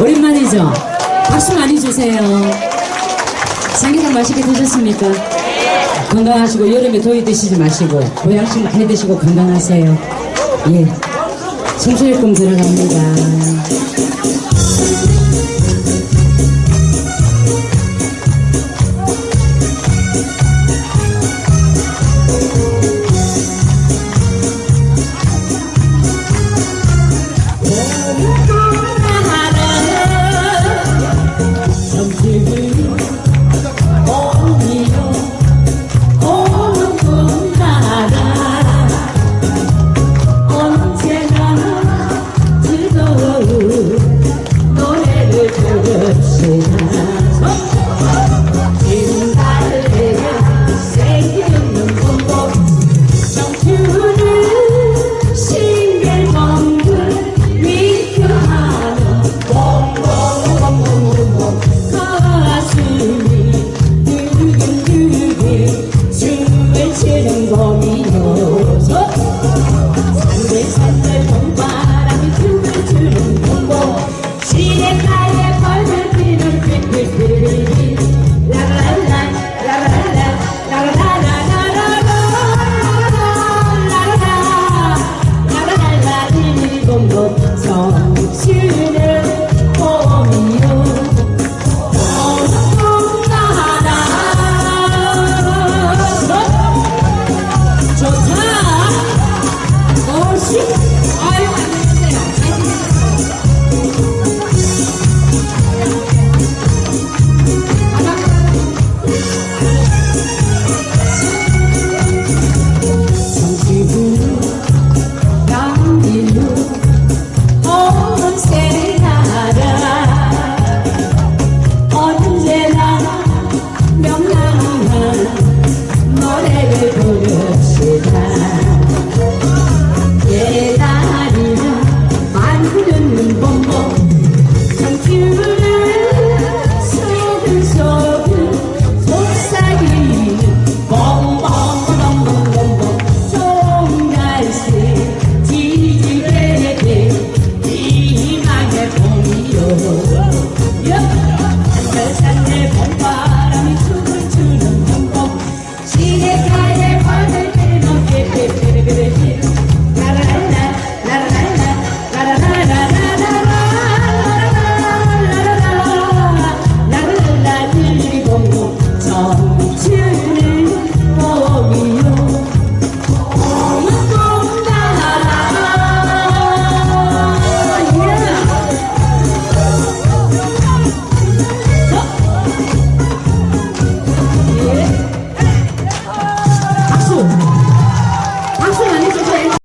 오랜만이죠? 박수 많이 주세요. 삼계탕 맛있게 드셨습니까? 건강하시고 여름에 더위 드시지 마시고 보양식 많이 드시고 건강하세요. 예. 청소일금 들어갑니다. 哎 呦